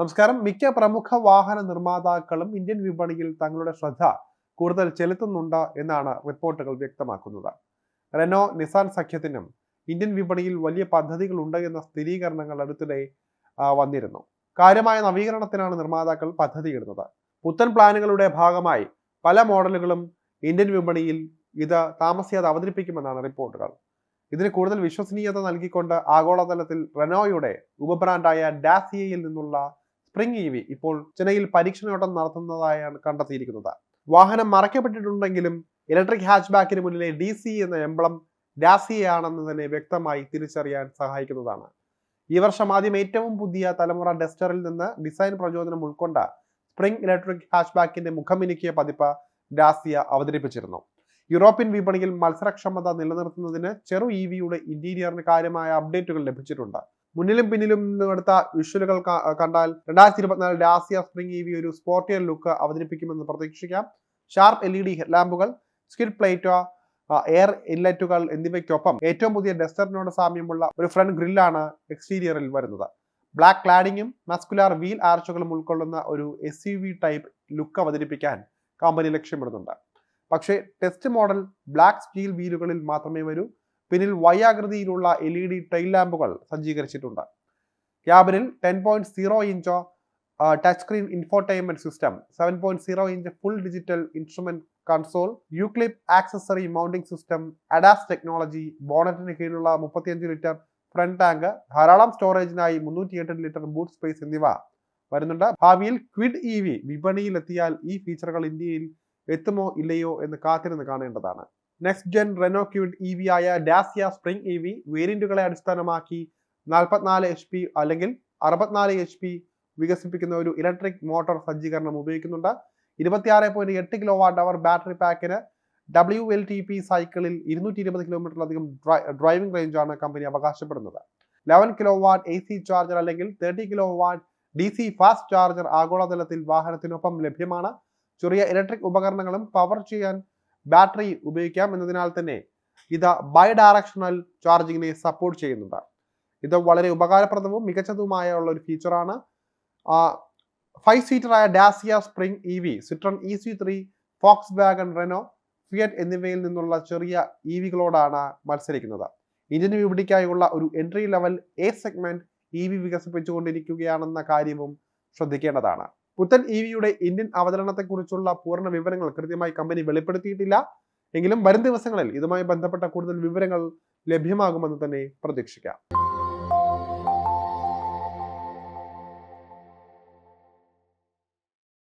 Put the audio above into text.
നമസ്കാരം. മിക്ക പ്രമുഖ വാഹന നിർമ്മാതാക്കളും ഇന്ത്യൻ വിപണിയിൽ തങ്ങളുടെ ശ്രദ്ധ കൂടുതൽ ചെലുത്തുന്നുണ്ട് എന്നാണ് റിപ്പോർട്ടുകൾ വ്യക്തമാക്കുന്നത്. റെനോ നിസാൻ സഖ്യത്തിനും ഇന്ത്യൻ വിപണിയിൽ വലിയ പദ്ധതികളുണ്ട് എന്ന സ്ഥിരീകരണങ്ങൾ അടുത്തിടെ വന്നിരുന്നു. കാര്യമായ നവീകരണത്തിനാണ് നിർമ്മാതാക്കൾ പദ്ധതിയിടുന്നത് പുത്തൻ പ്ലാനുകളുടെ ഭാഗമായി പല മോഡലുകളും ഇന്ത്യൻ വിപണിയിൽ ഇത് താമസിയാതെ അവതരിപ്പിക്കുമെന്നാണ് റിപ്പോർട്ടുകൾ. ഇതിന് കൂടുതൽ വിശ്വസനീയത നൽകിക്കൊണ്ട് ആഗോളതലത്തിൽ റെനോയുടെ ഉപബ്രാൻഡായ ഡാസിയയിൽ നിന്നുള്ള സ്പ്രിംഗ് ഇ വി ഇപ്പോൾ ചെന്നൈയിൽ പരീക്ഷണയോട്ടം നടത്തുന്നതായാണ് കണ്ടെത്തിയിരിക്കുന്നത്. വാഹനം മറയ്ക്കപ്പെട്ടിട്ടുണ്ടെങ്കിലും ഇലക്ട്രിക് ഹാച്ച് ബാക്കിന് മുന്നിലെ ഡി സി എന്ന എംബ്ലം തന്നെ വ്യക്തമായി തിരിച്ചറിയാൻ സഹായിക്കുന്നതാണ്. ഈ വർഷം ആദ്യം ഏറ്റവും പുതിയ തലമുറ ഡെസ്റ്ററിൽ നിന്ന് ഡിസൈൻ പ്രചോദനം ഉൾക്കൊണ്ട സ്പ്രിംഗ് ഇലക്ട്രിക് ഹാച്ച്ബാക്കിന്റെ മുഖമിനുക്കിയ പതിപ്പ് ഡാസിയ അവതരിപ്പിച്ചിരുന്നു. യൂറോപ്യൻ വിപണിയിൽ മത്സരക്ഷമത നിലനിർത്തുന്നതിന് ചെറു ഇ വിയുടെ ഇന്റീരിയറിന് കാര്യമായ അപ്ഡേറ്റുകൾ ലഭിച്ചിട്ടുണ്ട്. മുന്നിലും പിന്നിലും നിന്നെടുത്ത വിഷ്വലുകൾ കണ്ടാൽ രണ്ടായിരത്തി ഇരുപത്തിനാല് ഡാസിയ സ്പ്രിംഗ് ഇ വി ഒരു സ്പോർട്ടിയർ ലുക്ക് അവതരിപ്പിക്കുമെന്ന് പ്രതീക്ഷിക്കാം. ഷാർപ്പ് എൽ ഇ ഡി ഹെഡ്ലാമ്പുകൾ സ്കിഡ് പ്ലേറ്റോ എയർ ഇൻലെറ്റുകൾ എന്നിവയ്ക്കൊപ്പം ഏറ്റവും പുതിയ ഡെസ്റ്ററിനോട് സാമ്യമുള്ള ഒരു ഫ്രണ്ട് ഗ്രില്ലാണ് എക്സ്റ്റീരിയറിൽ വരുന്നത്. ബ്ലാക്ക് ക്ലാഡിങ്ങും മസ്കുലാർ വീൽ ആർച്ചുകളും ഉൾക്കൊള്ളുന്ന ഒരു എസ് ടൈപ്പ് ലുക്ക് അവതരിപ്പിക്കാൻ കമ്പനി ലക്ഷ്യമിടുന്നുണ്ട്. പക്ഷേ ടെസ്റ്റ് മോഡൽ ബ്ലാക്ക് സ്റ്റീൽ വീലുകളിൽ മാത്രമേ വരൂ. പിന്നിൽ വൈ ആകൃതിയിലുള്ള എൽ ഇ ഡി ടൈൽ ലാമ്പുകൾ സജ്ജീകരിച്ചിട്ടുണ്ട്. ക്യാബിനിൽ ten point zero ഇഞ്ചോ touch screen infotainment system seven point zero inch full digital instrument console യൂക്ലിപ് accessory mounting system ADAS technology ബോണറ്റിന് കീഴിലുള്ള മുപ്പത്തിയഞ്ച് ലിറ്റർ ഫ്രണ്ട് ടാങ്ക് ധാരാളം സ്റ്റോറേജിനായി മുന്നൂറ്റി എട്ട് ലിറ്റർ ബൂട്ട് സ്പേസ് എന്നിവ വരുന്നുണ്ട്. ഭാവിയിൽ ക്വിഡ് ഇ വി വിപണിയിലെത്തിയാൽ ഈ ഫീച്ചറുകൾ ഇന്ത്യയിൽ എത്തുമോ ഇല്ലയോ എന്ന് കാത്തിരുന്ന് കാണേണ്ടതാണ്. Next gen Renault Kwid E V ആയ ഡാസിയ സ്പ്രിംഗ് ഇ വി വേരിയന്റുകളെ അടിസ്ഥാനമാക്കി നാൽപ്പത്തിനാല് എച്ച് പി അല്ലെങ്കിൽ അറുപത്തിനാല് എച്ച് പി വികസിപ്പിക്കുന്ന ഒരു ഇലക്ട്രിക് മോട്ടോർ സജ്ജീകരണം ഉപയോഗിക്കുന്നുണ്ട്. ഇരുപത്തിയാറ് പോയിന്റ് എട്ട് കിലോ വാട്ട് അവർ ബാറ്ററി പാക്കിന് ഡബ്ല്യു എൽ ടി പി സൈക്കിളിൽ ഇരുന്നൂറ്റി ഇരുപത് കിലോമീറ്ററിലധികം ഡ്രൈവിംഗ് റേഞ്ചാണ് കമ്പനി അവകാശപ്പെടുന്നത്. Eleven kilowatt A C charger അല്ലെങ്കിൽ thirty kilowatt D C fast charger ആഗോളതലത്തിൽ വാഹനത്തിനൊപ്പം ലഭ്യമാണ്. ചെറിയ ഇലക്ട്രിക് ഉപകരണങ്ങളും പവർ ചെയ്യാൻ ബാറ്ററി ഉപയോഗിക്കാം എന്നതിനാൽ തന്നെ ഇത് ബൈ ഡയറക്ഷണൽ ചാർജിങ്ങിനെ സപ്പോർട്ട് ചെയ്യുന്നുണ്ട്. ഇത് വളരെ ഉപകാരപ്രദവും മികച്ചതുമായ ഉള്ള ഒരു ഫീച്ചറാണ് ഫൈവ് ആയ Dacia Spring E V Citroen E C three Volkswagen Renault Fiat എന്നിവയിൽ നിന്നുള്ള ചെറിയ ഇ വികളോടാണ് മത്സരിക്കുന്നത്. ഇന്ത്യൻ വിപണിക്കായുള്ള ഒരു entry level A segment E V വികസിപ്പിച്ചുകൊണ്ടിരിക്കുകയാണെന്ന കാര്യവും ശ്രദ്ധിക്കേണ്ടതാണ്. പുത്തൻ ഇ വിയുടെ ഇന്ത്യൻ അവതരണത്തെക്കുറിച്ചുള്ള പൂർണ വിവരങ്ങൾ കൃത്യമായി കമ്പനി വെളിപ്പെടുത്തിയിട്ടില്ല. എങ്കിലും വരും ദിവസങ്ങളിൽ ഇതുമായി ബന്ധപ്പെട്ട കൂടുതൽ വിവരങ്ങൾ ലഭ്യമാകുമെന്ന് തന്നെ പ്രതീക്ഷിക്കാം.